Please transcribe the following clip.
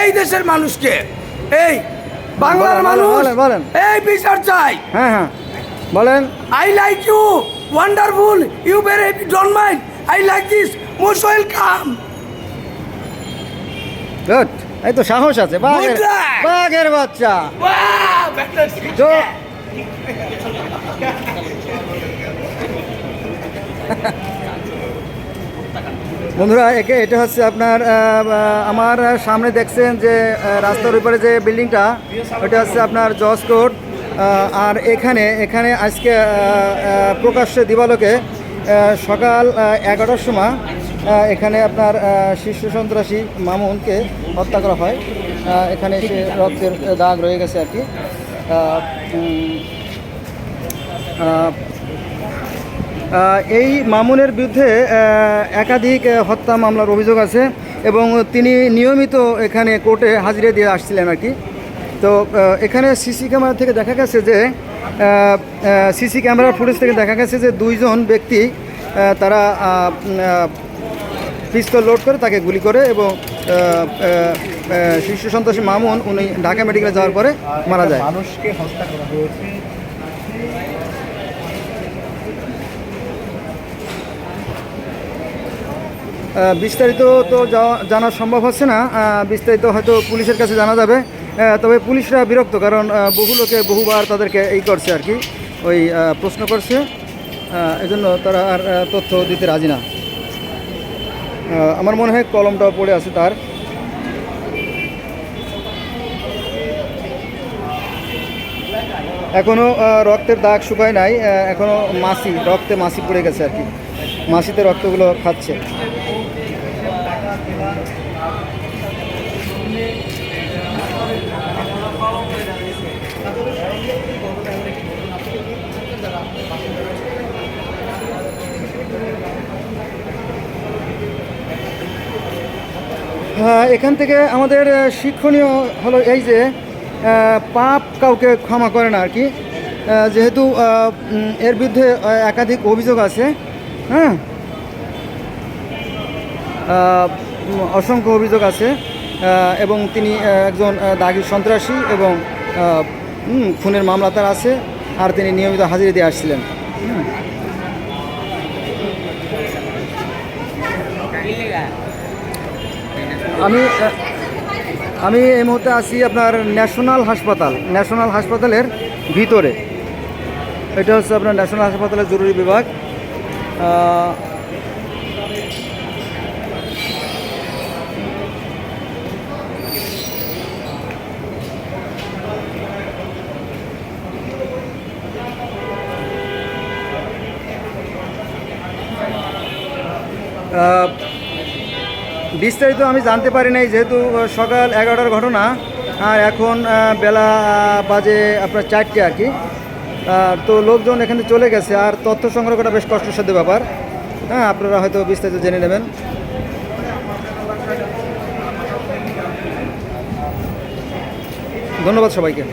এই দেশের মানুষকে এই বাংলার মানুষ বলেন। এই বিচার চাই। হ্যাঁ হ্যাঁ বলেন। I like you wonderful you very don't mind I like this most welcome good এই তো সাহস আছে বাঘের বাঘের বাচ্চা। বন্ধুরা, একে এটা হচ্ছে আপনার আমার সামনে দেখছেন যে রাস্তার উপরে যে বিল্ডিংটা, ওটা হচ্ছে আপনার জজ কোর্ট। আর এখানে এখানে আজকে প্রকাশ্যে দিবালোকে সকাল এগারোটার সময় এখানে আপনার শীর্ষ সন্ত্রাসী মামুনকে হত্যা করা হয়। এখানে সে রক্তের দাগ রয়ে গেছে আর কি। এই মামুনের বিরুদ্ধে একাধিক হত্যা মামলার অভিযোগ আছে এবং তিনি নিয়মিত এখানে কোর্টে হাজিরা দিয়ে আসছিলেন আর কি। তো এখানে সিসি ক্যামেরা থেকে দেখা গেছে যে সিসি ক্যামেরার ফুটেজ থেকে দেখা গেছে যে দুইজন ব্যক্তি তারা পিস্তল লোড করে তাকে গুলি করে এবং শীর্ষ সন্ত্রাসী মামুন, উনি ঢাকা মেডিকেলে যাওয়ার পরে মারা যায়। মানুষকে হত্যা করা হয়েছে। বিস্তারিত তো জানা সম্ভব হচ্ছে না। বিস্তারিত হয়তো পুলিশের কাছে জানা যাবে। তবে পুলিশরা বিরক্ত, কারণ বহু লোকে বহুবার তাদেরকে এই করছে আর কি, ওই প্রশ্ন করছে। এজন্য তারা আর তথ্য দিতে রাজি না। আমার মনে হয় কলমটাও পড়ে আছে তার। এখনও রক্তের দাগ শুকায় নাই। এখনও মাসি রক্তে মাসি পড়ে গেছে আর কি। মাসিতে রক্তগুলো খাচ্ছে। এখান থেকে আমাদের শিক্ষণীয় হলো এই যে পাপ কাউকে ক্ষমা করে না আর কি। যেহেতু এর বিরুদ্ধে একাধিক অভিযোগ আছে হ্যাঁ। অসংখ্য অভিযোগ আছে এবং তিনি একজন দাগি সন্ত্রাসী এবং খুনের মামলা তার আছে, আর তিনি নিয়মিত হাজিরা দিয়ে আসছিলেন। আমি আমি এই মুহূর্তে আছি আপনার ন্যাশনাল হাসপাতাল, ন্যাশনাল হাসপাতালের ভিতরে। এটা হচ্ছে আপনার ন্যাশনাল হাসপাতালের জরুরি বিভাগ। বিস্তারিত আমি জানতে পারি নাই, যেহেতু সকাল এগারোটার ঘটনা, আর এখন বেলা বাজে আপনার চারটে আর কি। তো লোকজন এখানে চলে গেছে, আর তথ্য সংগ্রহ করা বেশ কষ্টসাধ্য ব্যাপার। হ্যাঁ আপনারা হয়তো বিস্তারিত জেনে নেবেন। ধন্যবাদ সবাইকে।